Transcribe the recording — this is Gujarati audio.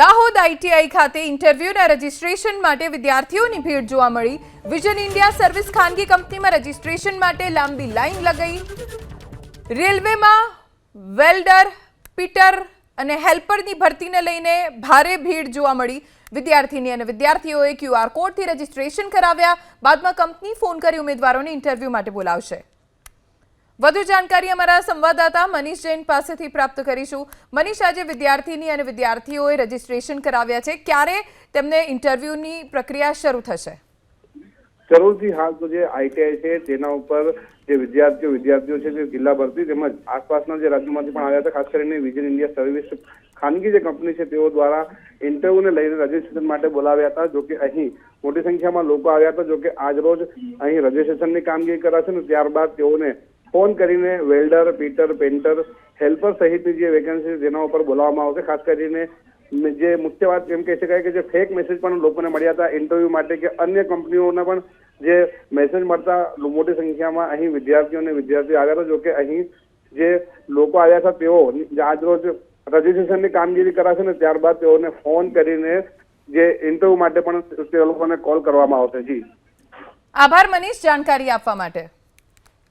દાહોદ આઈટીઆઈ ખાતે ઇન્ટરવ્યુના રજિસ્ટ્રેશન માટે વિદ્યાર્થીઓની ભીડ જોવા મળી. વિઝન ઇન્ડિયા સર્વિસ ખાનગી કંપનીમાં રજિસ્ટ્રેશન માટે લાંબી લાઈન લગાઈ. રેલવેમાં વેલ્ડર, પીટર અને હેલ્પરની ભરતીને લઈને ભારે ભીડ જોવા મળી. વિદ્યાર્થીની અને વિદ્યાર્થીઓએ ક્યુઆર કોડથી રજિસ્ટ્રેશન કરાવ્યા. બાદમાં કંપની ફોન કરી ઉમેદવારોને ઇન્ટરવ્યૂ માટે બોલાવશે. વધુ જાણકારી અમારા સંવાદદાતા મનીષ જૈન પાસેથી પ્રાપ્ત કરીશું. મનીષ, આજે વિદ્યાર્થીની અને વિદ્યાર્થીઓએ રજીસ્ટ્રેશન કરાવ્યા છે. ક્યારે તેમને ઇન્ટરવ્યૂની પ્રક્રિયા શરૂ થશે? જરૂરથી હાલ તો જે આઈટીઆઈ છે, તેના ઉપર જે વિદ્યાર્થીઓ વિદ્યાર્થીઓ છે તે જિલ્લા ભરતી તેમજ આસપાસના જે રાજ્યોમાંથી પણ આવ્યા હતા, ખાસ કરીને વિઝન ઇન્ડિયા સર્વિસ ખાનગી જે કંપની છે, તેઓ દ્વારા ઇન્ટરવ્યુને લઈને રજીસ્ટ્રેશન માટે બોલાવ્યા હતા જોકે અહીં મોટી સંખ્યામાં લોકો આવ્યા હતા જોકે આજ રોજ અહીં રજીસ્ટ્રેશનની કામગીરી કરાશે ને ત્યારબાદ તેઓને ફોન કરીને વેલ્ડર, પીટર પેન્ટર હેલ્પર સહિતની જે વેકેન્સી જેના ઉપર બોલાવવામાં આવશે, ખાસ કરીને જે મુખ્ય વાત એમ કહી શકાય કે જે ફેક મેસેજ પણ લોકોને મળ્યા હતા ઇન્ટરવ્યુ માટે કે અન્ય કંપનીઓના પણ જે મેસેજ મળતા મોટી સંખ્યામાં અહીં વિદ્યાર્થીઓ અને વિદ્યાર્થીઓ આવ્યા હતા. જોકે અહીં જે લોકો આવ્યા હતા, તેઓ આજરોજ રજીસ્ટ્રેશનની કામગીરી કરાશે ને ત્યારબાદ તેઓને ફોન કરીને જે ઇન્ટરવ્યુ માટે પણ તે લોકોને કોલ કરવામાં આવશે. જી. આભાર મનીષ જાણકારી આપવા માટે.